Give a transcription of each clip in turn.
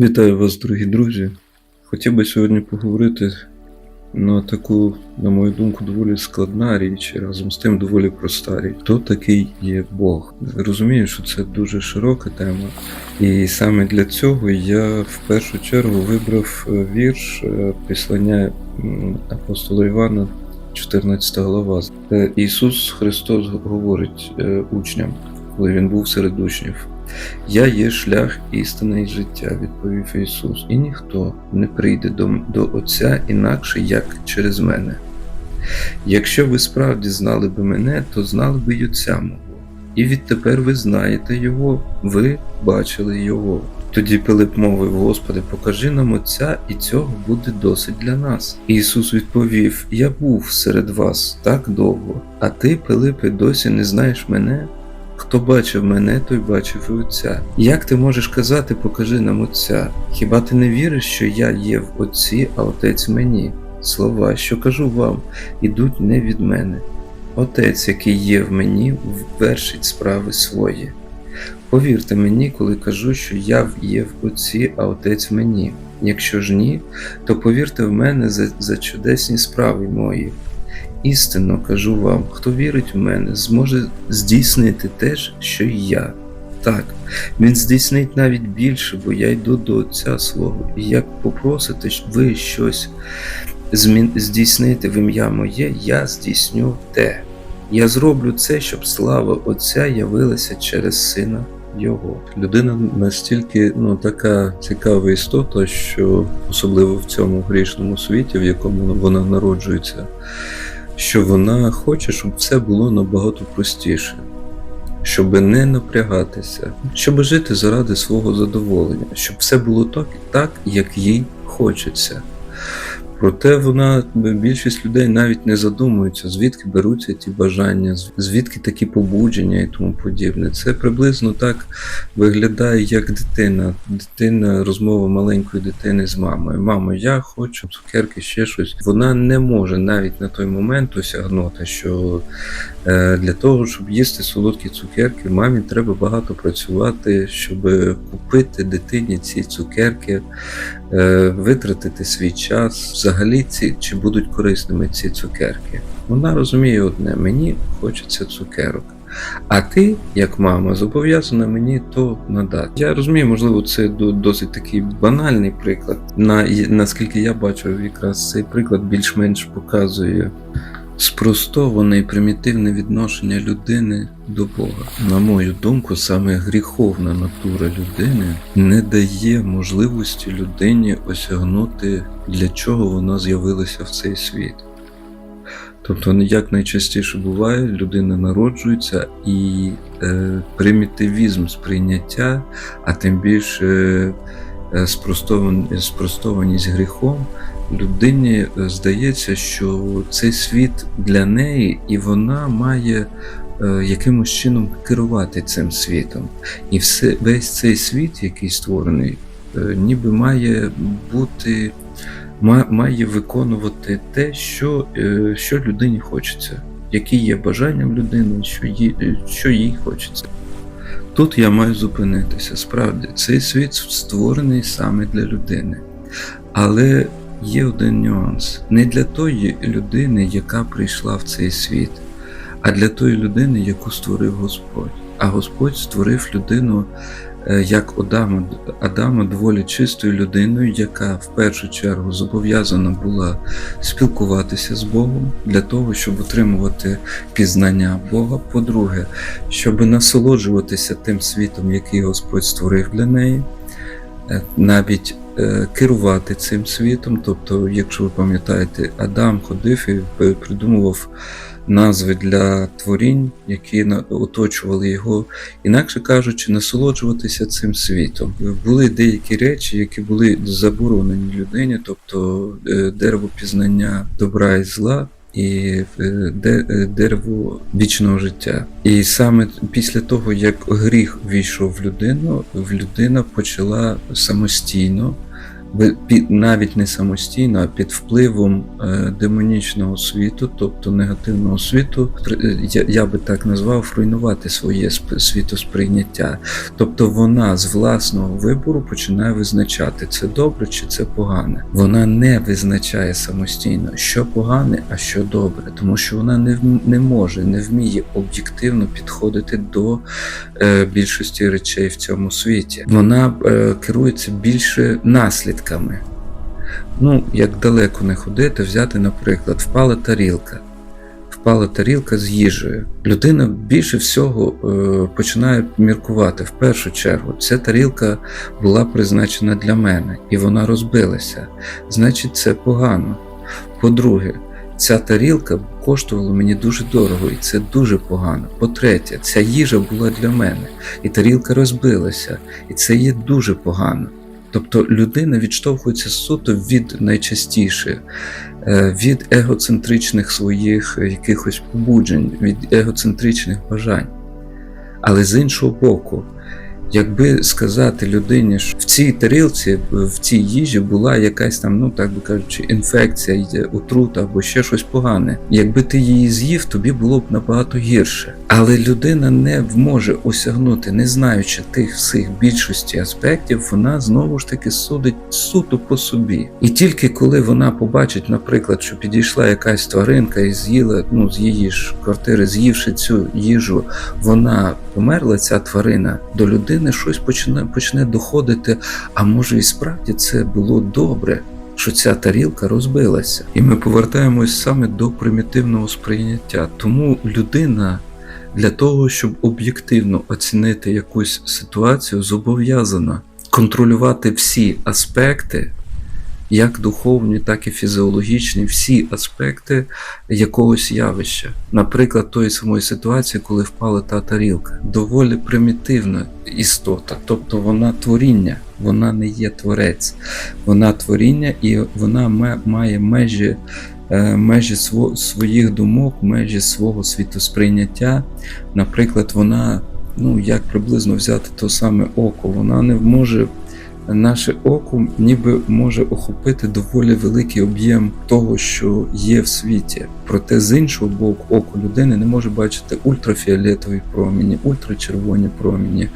Вітаю вас, дорогі друзі. Хотів би сьогодні поговорити на таку, на мою думку, доволі складна річ, і разом з тим доволі проста річ. Хто такий є Бог? Розумію, що це дуже широка тема, і саме для цього я в першу чергу вибрав е, вірш е, післання апостола Івана, 14 глава. Е, Ісус Христос говорить учням, коли він був серед учнів. Я є шлях, істина і життя, відповів Ісус, і ніхто не прийде до, до Отця інакше, як через мене. Якщо ви справді знали би мене, то знали би й Отця мого. І відтепер ви знаєте Його, ви бачили Його. Тоді Пилип мовив, Господи, покажи нам Отця, і цього буде досить для нас. Ісус відповів: Я був серед вас так довго, а ти, Пилипе, досі не знаєш мене? Хто бачив мене, той бачив і Отця. Як ти можеш казати, покажи нам Отця? Хіба ти не віриш, що я є в Отці, а Отець мені? Слова, що кажу вам, ідуть не від мене. Отець, який є в мені, вершить справи свої. Повірте мені, коли кажу, що я є в Отці, а Отець мені. Якщо ж ні, то повірте в мене за, за чудесні справи мої. Істинно кажу вам, хто вірить в мене, зможе здійснити те ж, що й я. Так, він здійснить навіть більше, бо я йду до Отця свого, і як попросите ви щось здійснити в ім'я моє, я здійсню те. Я зроблю це, щоб слава Отця явилася через Сина Його. Людина настільки ну, така цікава істота, що особливо в цьому грішному світі, в якому вона народжується що вона хоче, щоб все було набагато простіше, щоб не напрягатися, щоб жити заради свого задоволення, щоб все було так, так як їй хочеться. Проте вона більшість людей навіть не задумується, звідки беруться ті бажання, звідки такі побудження і тому подібне. Це приблизно так виглядає, як дитина. Дитина, розмова маленької дитини з мамою. Мамо, я хочу цукерки, ще щось. Вона не може навіть на той момент осягнути, що е, для того, щоб їсти солодкі цукерки, мамі треба багато працювати, щоб купити дитині ці цукерки, е, витратити свій час. Взагалі, ці чи будуть корисними ці цукерки. Вона розуміє одне: мені хочеться цукерок. А ти, як мама, зобов'язана мені то надати. Я розумію, можливо, це досить такий банальний приклад. На, Наскільки я бачу, якраз цей приклад більш-менш показує спростоване і примітивне відношення людини до Бога. На мою думку, саме гріховна натура людини не дає можливості людині осягнути, для чого вона з'явилася в цей світ. Тобто, як найчастіше буває, людина народжується і е, примітивізм сприйняття, а тим більше е, спростованість гріхом, людині е, здається, що цей світ для неї, і вона має е, якимось чином керувати цим світом. І все, весь цей світ, який створений, е, ніби має бути має виконувати те, що що людині хочеться, які є бажання в людини, що їй, що їй хочеться. Тут я маю зупинитися. Справді, цей світ створений саме для людини. Але є один нюанс: не для тої людини, яка прийшла в цей світ, а для тої людини, яку створив Господь. А Господь створив людину Е, як Адама, Адама доволі чистою людиною, яка в першу чергу зобов'язана була спілкуватися з Богом для того, щоб отримувати пізнання Бога. По-друге, щоб насолоджуватися тим світом, який Господь створив для неї, е, навіть керувати цим світом. Тобто, якщо ви пам'ятаєте, Адам ходив і придумував назви для творінь, які оточували його, інакше кажучи, насолоджуватися цим світом. Були деякі речі, які були заборонені людині, тобто е, дерево пізнання добра і зла. І е, е, дерево вічного життя. І саме після того, як гріх війшов в людину, людина почала самостійно навіть не самостійно, а під впливом е, демонічного світу, тобто негативного світу, е, я, би так назвав, руйнувати своє сп- світосприйняття. Тобто вона з власного вибору починає визначати, це добре чи це погане. Вона не визначає самостійно, що погане, а що добре, тому що вона не, не може, не вміє об'єктивно підходити до е, більшості речей в цьому світі. Вона керується більше наслідками. Ну, як далеко не ходити, взяти, наприклад, впала тарілка. Впала тарілка з їжею. Людина більше всього е, починає міркувати. В першу чергу, ця тарілка була призначена для мене, і вона розбилася. Значить, це погано. По-друге, ця тарілка коштувала мені дуже дорого, і це дуже погано. По-третє, ця їжа була для мене, і тарілка розбилася, і це є дуже погано. Тобто людина відштовхується суто від найчастіше, е, від егоцентричних своїх якихось побуджень, від егоцентричних бажань. Але з іншого боку, якби сказати людині, що в цій тарілці, в цій їжі була якась там, ну так би кажучи, інфекція, отрута або ще щось погане. Якби ти її з'їв, тобі було б набагато гірше. Але людина не може осягнути, не знаючи тих всіх більшості аспектів, вона знову ж таки судить суто по собі. І тільки коли вона побачить, наприклад, що підійшла якась тваринка і з'їла ну, з її ж квартири, з'ївши цю їжу, вона померла, ця тварина, до людини щось почне, почне доходити. А може і справді це було добре, що ця тарілка розбилася. І ми повертаємось саме до примітивного сприйняття. Тому людина. Для того, щоб об'єктивно оцінити якусь ситуацію, зобов'язана контролювати всі аспекти, як духовні, так і фізіологічні, всі аспекти якогось явища. Наприклад, тої самої ситуації, коли впала та тарілка. Доволі примітивна істота, тобто вона творіння, вона не є творець, вона творіння і вона має межі. е, Межі своїх думок, межі свого світосприйняття. Наприклад, вона, ну як приблизно взяти то саме око, вона не може наше око ніби може охопити доволі великий об'єм того, що є в світі. Проте з іншого боку, око людини не може бачити ультрафіолетові промені, ультрачервоні промені,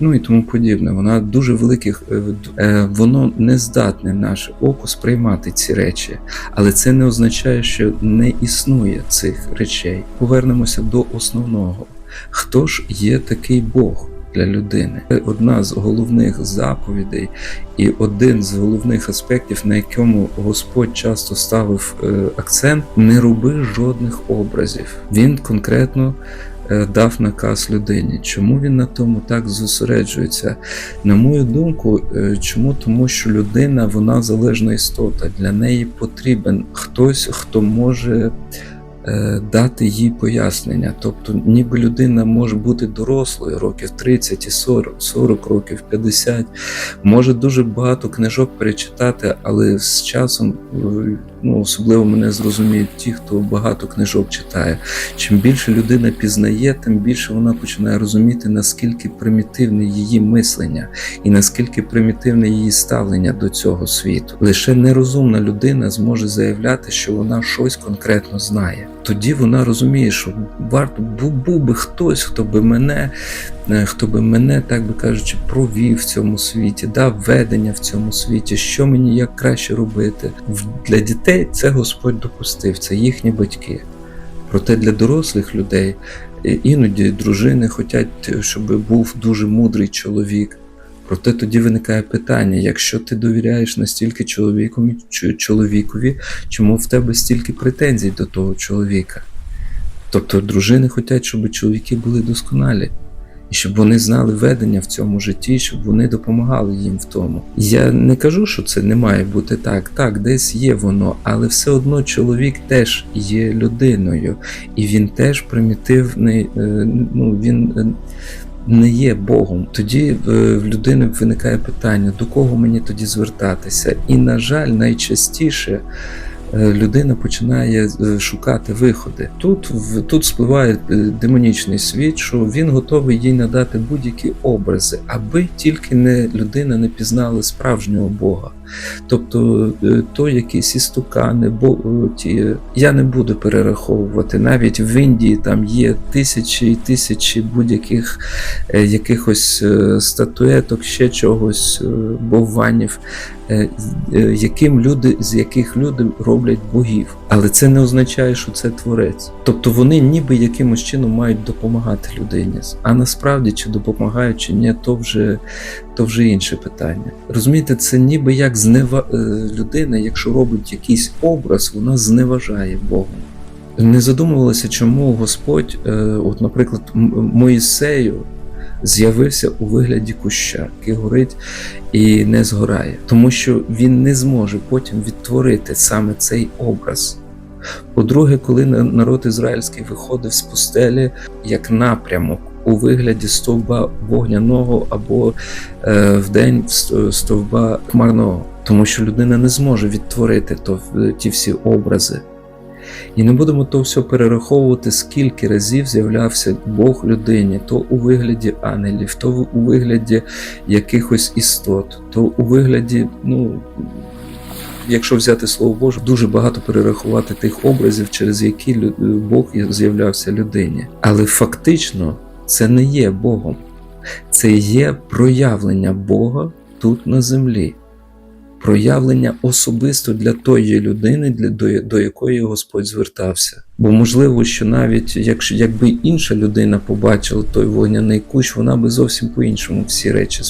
ну і тому подібне. Вона дуже великих, е, е, воно не здатне наше око сприймати ці речі, але це не означає, що не існує цих речей. Повернемося до основного. Хто ж є такий Бог? Для людини Це одна з головних заповідей і один з головних аспектів, на якому Господь часто ставив е, акцент, не роби жодних образів. Він конкретно е, дав наказ людині. Чому він на тому так зосереджується? На мою думку, е, чому? Тому що людина вона залежна істота. Для неї потрібен хтось, хто може. Е, Дати їй пояснення, тобто, ніби людина може бути дорослою років 30 і 40, 40 років, 50, може дуже багато книжок перечитати, але з часом, е, ну особливо мене зрозуміють ті, хто багато книжок читає. Чим більше людина пізнає, тим більше вона починає розуміти, наскільки примітивне її мислення і наскільки примітивне її ставлення до цього світу. Лише нерозумна людина зможе заявляти, що вона щось конкретно знає. Тоді вона розуміє, що варто був, би хтось, хто би мене, хто би мене, так би кажучи, провів в цьому світі, дав ведення в цьому світі, що мені як краще робити. Для дітей це Господь допустив, це їхні батьки. Проте для дорослих людей е, іноді дружини хочуть, щоб був дуже мудрий чоловік. Проте тоді виникає питання: якщо ти довіряєш настільки чоловікові, чоловікові, чому в тебе стільки претензій до того чоловіка? Тобто дружини хочуть, щоб чоловіки були досконалі, і щоб вони знали ведення в цьому житті, щоб вони допомагали їм в тому. Я не кажу, що це не має бути так. Так, десь є воно, але все одно чоловік теж є людиною, і він теж примітивний, е, ну він. е, Не є Богом, тоді е, в людини виникає питання, до кого мені тоді звертатися. І, на жаль, найчастіше людина починає е, шукати виходи. Тут, тут спливає е, демонічний світ, що він готовий їй надати будь-які образи, аби тільки не людина не пізнала справжнього Бога. Тобто е, то якісь істукани, бо е, ті, я не буду перераховувати. Навіть в Індії там є тисячі і тисячі будь-яких е, якихось е, статуеток, ще чогось, е, бовванів, е, е, яким люди, з яких люди роблять богів. Але це не означає, що це творець. Тобто вони ніби якимось чином мають допомагати людині. А насправді чи допомагають, чи ні, то вже, то вже інше питання. Розумієте, це ніби як знева... е, людина, якщо робить якийсь образ, вона зневажає Бога. Не задумувалися, чому Господь, е, от, наприклад, Моїсею з'явився у вигляді куща, який горить і не згорає, тому що він не зможе потім відтворити саме цей образ. По-друге, коли на- народ ізраїльський виходив з пустелі як напрямок у вигляді стовба вогняного або е, в день стовба хмарного, тому що людина не зможе відтворити то, ті всі образи. І не будемо то все перераховувати, скільки разів з'являвся Бог людині, то у вигляді ангелів, то у вигляді якихось істот, то у вигляді, ну, якщо взяти слово Боже, дуже багато перерахувати тих образів, через які Бог з'являвся людині. Але фактично це не є Богом, це є проявлення Бога тут на землі проявлення особисто для тої людини, для до, до якої Господь звертався. Бо можливо, що навіть якщо якби інша людина побачила той вогняний кущ, вона би зовсім по-іншому всі речі.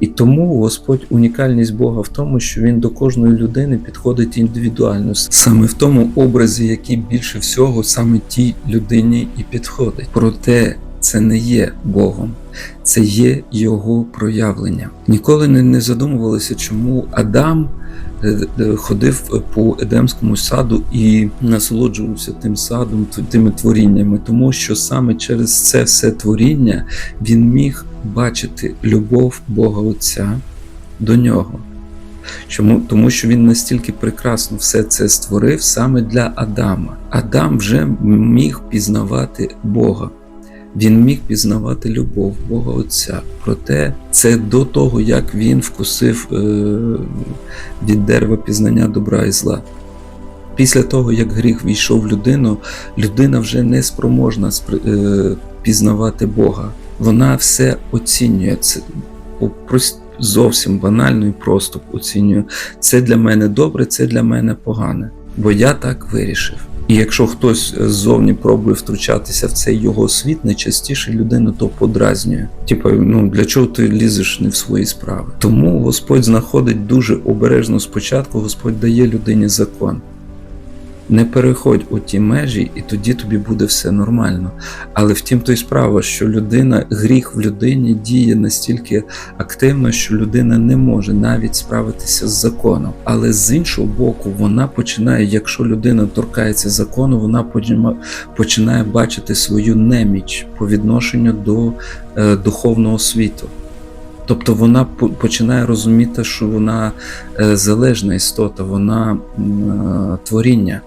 І тому Господь унікальність Бога в тому, що він до кожної людини підходить індивідуально, саме в тому образі, який більше всього саме тій людині і підходить. Проте це не є Богом це є його проявлення. Ніколи не, задумувалися, чому Адам е, е, ходив по Едемському саду і насолоджувався тим садом, тими творіннями, тому що саме через це все творіння він міг бачити любов Бога Отця до нього. Чому? Тому що він настільки прекрасно все це створив саме для Адама. Адам вже міг пізнавати Бога. Він міг пізнавати любов Бога Отця. Проте це до того, як він вкусив е, від дерева пізнання добра і зла. Після того, як гріх війшов в людину, людина вже не спроможна е, пізнавати Бога. Вона все оцінює. Це зовсім банально і просто оцінює. Це для мене добре, це для мене погане. Бо я так вирішив. І якщо хтось ззовні пробує втручатися в цей його світ, найчастіше людина то подразнює. Типа, ну для чого ти лізеш не в свої справи? Тому Господь знаходить дуже обережно спочатку, Господь дає людині закон. Не переходь у ті межі, і тоді тобі буде все нормально. Але втім, то й справа, що людина, гріх в людині діє настільки активно, що людина не може навіть справитися з законом. Але з іншого боку, вона починає, якщо людина торкається закону, вона починає бачити свою неміч по відношенню до е, духовного світу. Тобто вона по- починає розуміти, що вона е, залежна істота, вона е, творіння.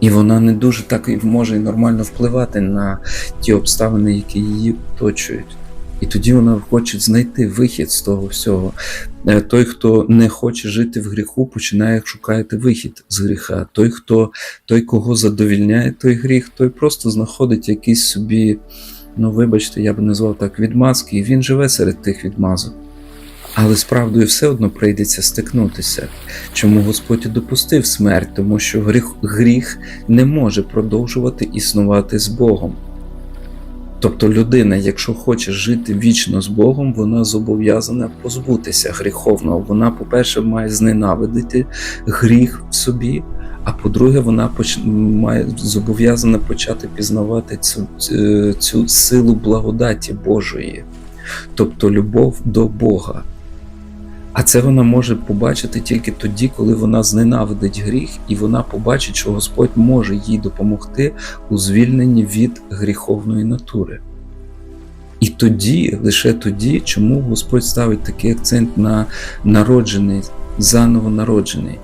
І вона не дуже так і може і нормально впливати на ті обставини, які її оточують. І тоді вона хоче знайти вихід з того всього. Е, Той, хто не хоче жити в гріху, починає шукати вихід з гріха. Той, хто той, кого задовільняє той гріх, той просто знаходить якісь собі, ну вибачте, я би назвав так, відмазки, і він живе серед тих відмазок. Але з правдою все одно прийдеться стикнутися. Чому Господь і допустив смерть? Тому що гріх, гріх не може продовжувати існувати з Богом. Тобто людина, якщо хоче жити вічно з Богом, вона зобов'язана позбутися гріховного. Вона, по-перше, має зненавидити гріх в собі, а по-друге, вона поч... має зобов'язана почати пізнавати цю, цю, силу благодаті Божої, тобто любов до Бога. А це вона може побачити тільки тоді, коли вона зненавидить гріх, і вона побачить, що Господь може їй допомогти у звільненні від гріховної натури. І тоді, лише тоді, чому Господь ставить такий акцент на народжений, заново народжений.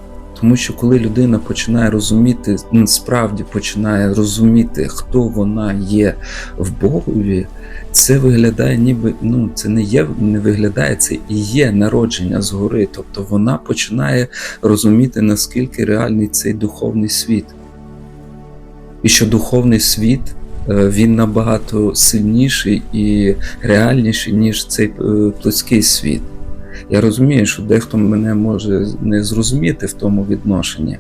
Тому що коли людина починає розуміти, ну, справді починає розуміти, хто вона є в Богові, це виглядає, ніби ну це не є, не виглядає, це і є народження згори. Тобто вона починає розуміти, наскільки реальний цей духовний світ. І що духовний світ е, він набагато сильніший і реальніший, ніж цей е, плотський світ. Я розумію, що дехто мене може не зрозуміти в тому відношенні,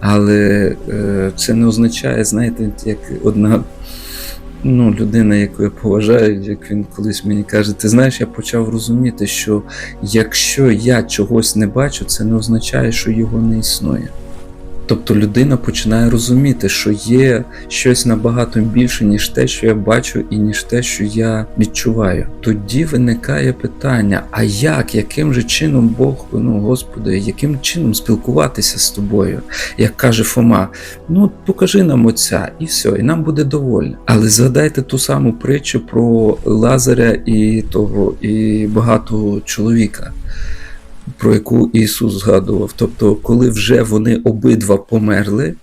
але е, це не означає, знаєте, як одна ну, людина, яку я поважаю, як він колись мені каже, ти знаєш, я почав розуміти, що якщо я чогось не бачу, це не означає, що його не існує. Тобто людина починає розуміти, що є щось набагато більше, ніж те, що я бачу, і ніж те, що я відчуваю. Тоді виникає питання: а як, яким же чином Бог, ну Господи, яким чином спілкуватися з тобою? Як каже Фома, ну покажи нам Отця, і все, і нам буде доволі. Але згадайте ту саму притчу про Лазаря і того, і багатого чоловіка про яку Ісус згадував. Тобто, коли вже вони обидва померли,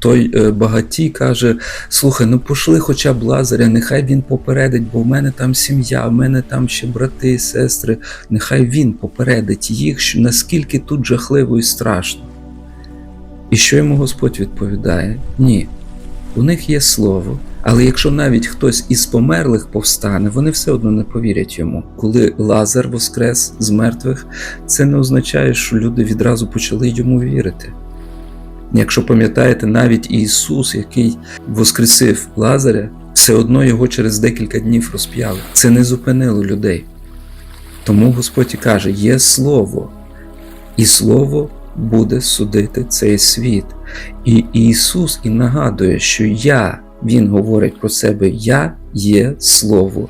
той е, багатій каже: Слухай, ну пошли хоча б Лазаря, нехай він попередить, бо в мене там сім'я, в мене там ще брати, сестри, нехай він попередить їх, що наскільки тут жахливо і страшно. І що йому Господь відповідає? Ні. У них є слово, але якщо навіть хтось із померлих повстане, вони все одно не повірять йому. Коли Лазар воскрес з мертвих, це не означає, що люди відразу почали йому вірити. Якщо пам'ятаєте, навіть Ісус, який воскресив Лазаря, все одно його через декілька днів розп'яли. Це не зупинило людей. Тому Господь і каже: є слово, і слово буде судити цей світ. І Ісус і нагадує, що я. Він говорить про себе: Я є Слово,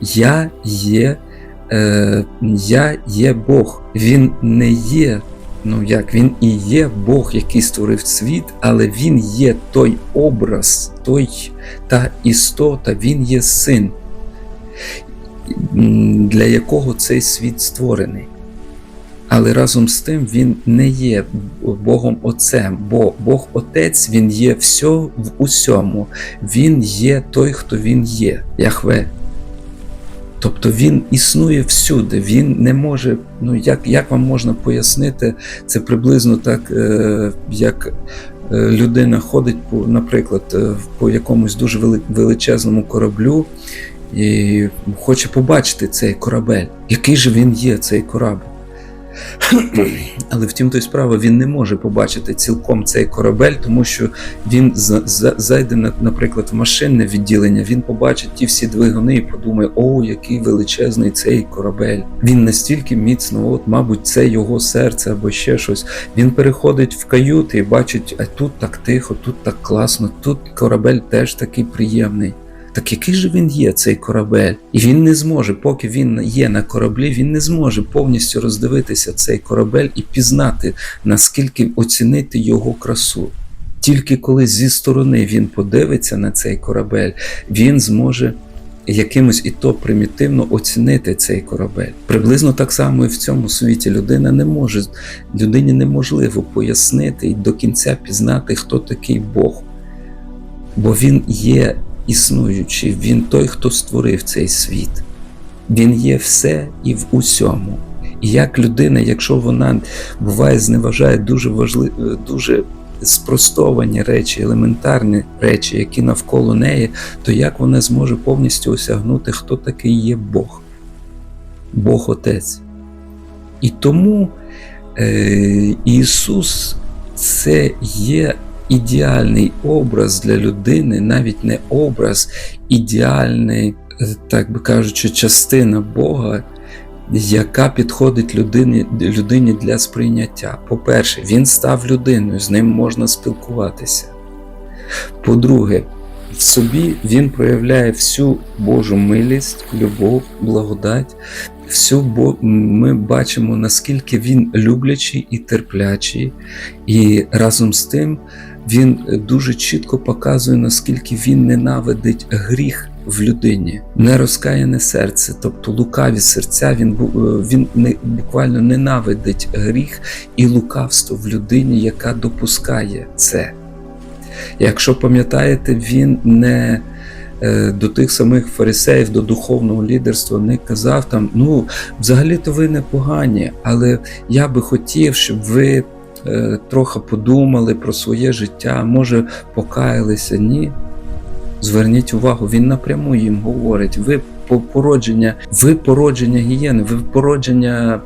Я є е, я є Бог. Він не є, ну як, він і є Бог, який створив світ, але Він є той образ, той та істота, Він є син, для якого цей світ створений. Але разом з тим він не є Богом Отцем, бо Бог Отець Він є все в усьому, Він є той, хто Він є, Яхве. Тобто Він існує всюди, Він не може, ну як як вам можна пояснити, це приблизно так, е, як е, людина ходить, по, наприклад, е, по якомусь дуже величезному кораблю і хоче побачити цей корабель. Який же він є, цей корабль? Але втім, той справи він не може побачити цілком цей корабель, тому що він зайде, наприклад, в машинне відділення, він побачить ті всі двигуни і подумає, о, який величезний цей корабель. Він настільки міцно, от, мабуть, це його серце або ще щось. Він переходить в каюти і бачить, а тут так тихо, тут так класно, тут корабель теж такий приємний. Так який же він є, цей корабель? І він не зможе, поки він є на кораблі, він не зможе повністю роздивитися цей корабель і пізнати, наскільки оцінити його красу. Тільки коли зі сторони він подивиться на цей корабель, він зможе якимось і то примітивно оцінити цей корабель. Приблизно так само і в цьому світі людина не може, людині неможливо пояснити і до кінця пізнати, хто такий Бог. Бо він є існуючий, Він той, хто створив цей світ. Він є все і в усьому. І як людина, якщо вона буває, зневажає дуже важливі, дуже спростовані речі, елементарні речі, які навколо неї, то як вона зможе повністю осягнути, хто такий є Бог, Бог Отець. І тому е, Ісус це є ідеальний образ для людини, навіть не образ, ідеальний, е, так би кажучи, частина Бога, яка підходить людині, людині для сприйняття. По-перше, він став людиною, з ним можна спілкуватися. По-друге, в собі він проявляє всю Божу милість, любов, благодать. Всю бо ми бачимо, наскільки він люблячий і терплячий, і разом з тим він дуже чітко показує, наскільки він ненавидить гріх в людині, нерозкаяне серце, тобто лукаві серця, він, е, він не, буквально ненавидить гріх і лукавство в людині, яка допускає це. Якщо пам'ятаєте, він не е, до тих самих фарисеїв, до духовного лідерства не казав там: ну, взагалі-то ви непогані, але я би хотів, щоб ви трохи подумали про своє життя, може покаялися. Ні. Зверніть увагу, він напряму їм говорить: ви породження, ви породження гієни, ви породження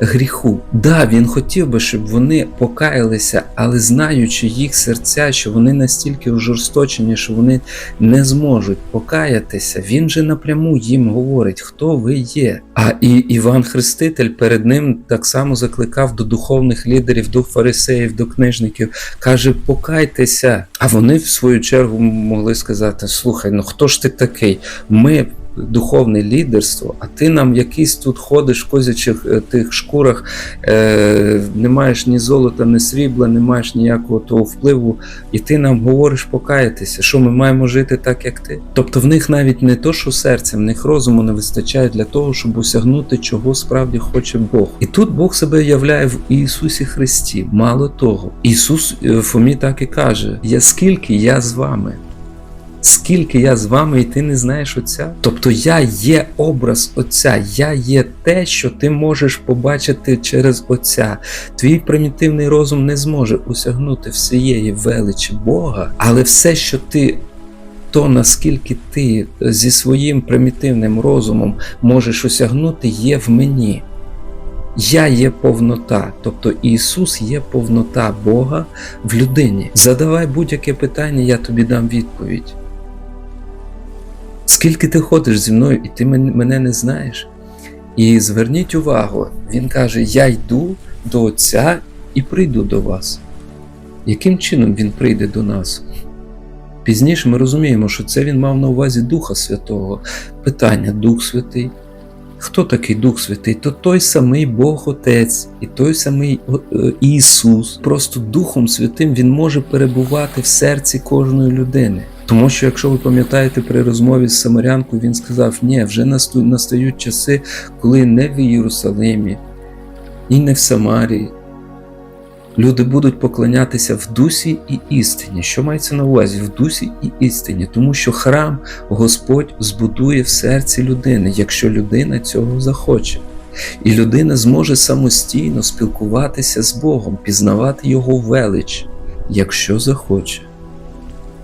гріху. Да, він хотів би, щоб вони покаялися, але знаючи їх серця, що вони настільки ожорсточені, що вони не зможуть покаятися, він же напряму їм говорить, хто ви є. А і Іван Хреститель перед ним так само закликав до духовних лідерів, до фарисеїв, до книжників, каже: покайтеся. А вони в свою чергу могли сказати: слухай, ну хто ж ти такий? Ми духовне лідерство, а ти нам якийсь тут ходиш в козячих е, тих шкурах, е, не маєш ні золота, ні срібла, не маєш ніякого того впливу, і ти нам говориш покаятися, що ми маємо жити так, як ти. Тобто в них навіть не то, що серця, в них розуму не вистачає для того, щоб осягнути, чого справді хоче Бог. І тут Бог себе являє в Ісусі Христі. Мало того, Ісус е, Фомі так і каже: Я скільки я з вами. Скільки я з вами, і ти не знаєш Отця? Тобто я є образ Отця, я є те, що ти можеш побачити через Отця. Твій примітивний розум не зможе осягнути всієї величі Бога, але все, що ти. То наскільки ти зі своїм примітивним розумом можеш осягнути, є в мені. Я є повнота, тобто Ісус є повнота Бога в людині. Задавай будь-яке питання, я тобі дам відповідь. Скільки ти ходиш зі мною, і ти мене не знаєш? І зверніть увагу, він каже: Я йду до Отця і прийду до вас. Яким чином він прийде до нас? Пізніше ми розуміємо, що це він мав на увазі Духа Святого. Питання: Дух Святий. Хто такий Дух Святий? То той самий Бог Отець і той самий е, Ісус. Просто Духом Святим Він може перебувати в серці кожної людини. Тому що, якщо ви пам'ятаєте при розмові з Самарянкою, він сказав: ні, вже настають часи, коли не в Єрусалимі і не в Самарії. Люди будуть поклонятися в дусі і істині. Що мається на увазі? В дусі і істині, тому що храм Господь збудує в серці людини, якщо людина цього захоче. І людина зможе самостійно спілкуватися з Богом, пізнавати Його велич, якщо захоче.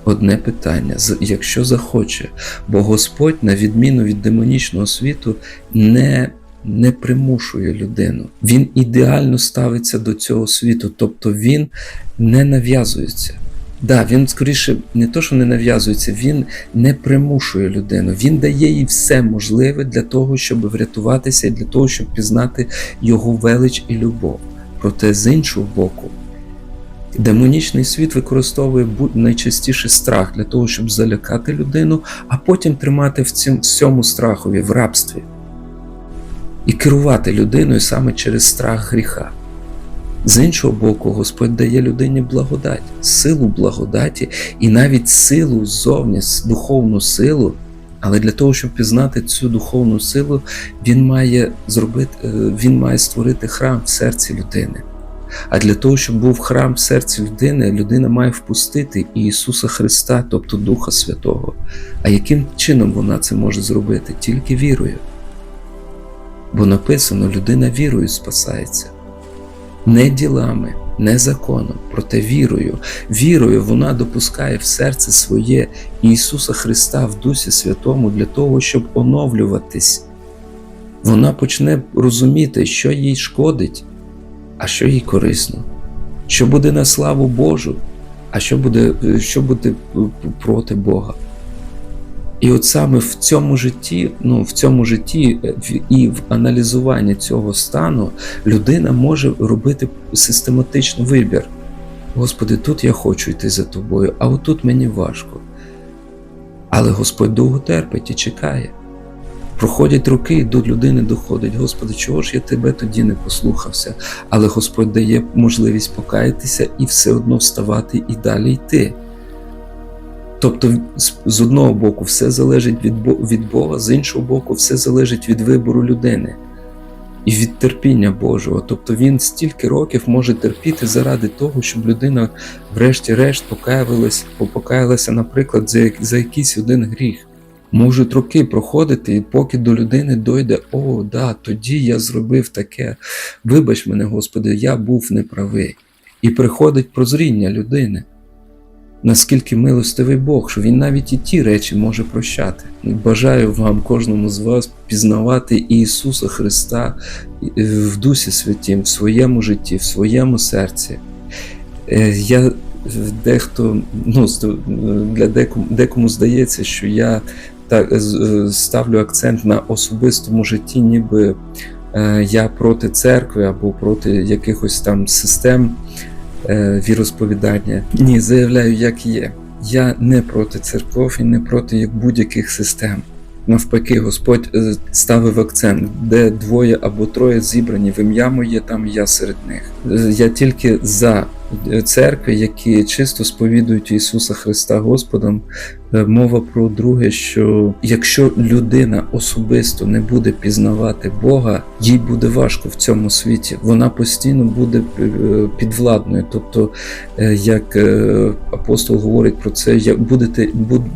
Одне питання: якщо захоче, бо Господь, на відміну від демонічного світу, не, не примушує людину. Він ідеально ставиться до цього світу, тобто він не нав'язується. Да, він скоріше не то, що не нав'язується, він не примушує людину. Він дає їй все можливе для того, щоб врятуватися і для того, щоб пізнати його велич і любов. Проте з іншого боку, демонічний світ використовує найчастіше страх для того, щоб залякати людину, а потім тримати в цьому страхові в рабстві і керувати людиною саме через страх гріха. З іншого боку, Господь дає людині благодать, силу благодаті і навіть силу ззовні, духовну силу. Але для того, щоб пізнати цю духовну силу, він має зробити, е, він має створити храм в серці людини. А для того, щоб був храм в серці людини, людина має впустити Ісуса Христа, тобто Духа Святого. А яким чином вона це може зробити? Тільки вірою. Бо написано, людина вірою спасається. Не ділами, не законом, проте вірою. Вірою вона допускає в серце своє Ісуса Христа в Дусі Святому для того, щоб оновлюватись. Вона почне розуміти, що їй шкодить, а що їй корисно, що буде на славу Божу, а що буде, що буде проти Бога. І от саме в цьому житті, ну в цьому житті е, і в аналізуванні цього стану людина може робити систематичний вибір. Господи, тут я хочу йти за тобою, а отут мені важко. Але Господь довго терпить і чекає. Проходять роки, і до людини доходить, Господи, чого ж я тебе тоді не послухався? Але Господь дає можливість покаятися і все одно вставати і далі йти. Тобто, з, одного боку, все залежить від, Бога, з іншого боку, все залежить від вибору людини і від терпіння Божого. Тобто він стільки років може терпіти заради того, щоб людина, врешті-решт, покаялась, покаялася, наприклад, за якийсь один гріх. Можуть роки проходити, і поки до людини дойде, о, да, тоді я зробив таке. Вибач мене, Господи, я був неправий. І приходить прозріння людини. Наскільки милостивий Бог, що він навіть і ті речі може прощати. Бажаю вам, кожному з вас, пізнавати Ісуса Христа е, в Дусі Святім, в своєму житті, в своєму серці. Е, Я дехто, ну, для декому, декому здається, що я так е, ставлю акцент на особистому житті, ніби е, я проти церкви або проти якихось там систем е, віросповідання. Ні, заявляю, як є. Я не проти церков і не проти будь-яких систем. Навпаки, Господь ставив акцент, де двоє або троє зібрані в ім'я моє, там я серед них. Я тільки за церкви, які чисто сповідують Ісуса Христа Господом. Е, Мова про друге, що якщо людина особисто не буде пізнавати Бога, їй буде важко в цьому світі. Вона постійно буде е, підвладною. Тобто, е, як апостол говорить про це, як будете,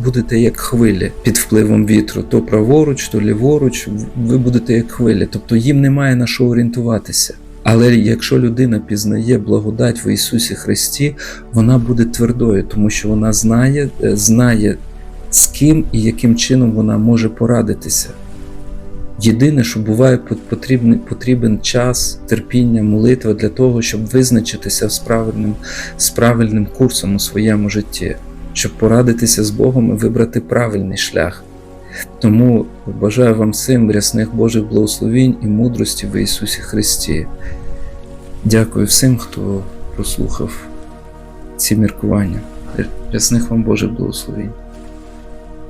будете як хвилі під впливом вітру, то праворуч, то ліворуч, ви будете як хвилі. Тобто їм немає на що орієнтуватися. Але якщо людина пізнає благодать в Ісусі Христі, вона буде твердою, тому що вона знає, е, знає з ким і яким чином вона може порадитися. Єдине, що буває пот- потрібний, потрібен час, терпіння, молитва для того, щоб визначитися з правильним, з правильним курсом у своєму житті, щоб порадитися з Богом і вибрати правильний шлях. Тому бажаю вам всім рясних Божих благословінь і мудрості в Ісусі Христі. Дякую всім, хто прослухав ці міркування. Рясних вам Божих благословінь.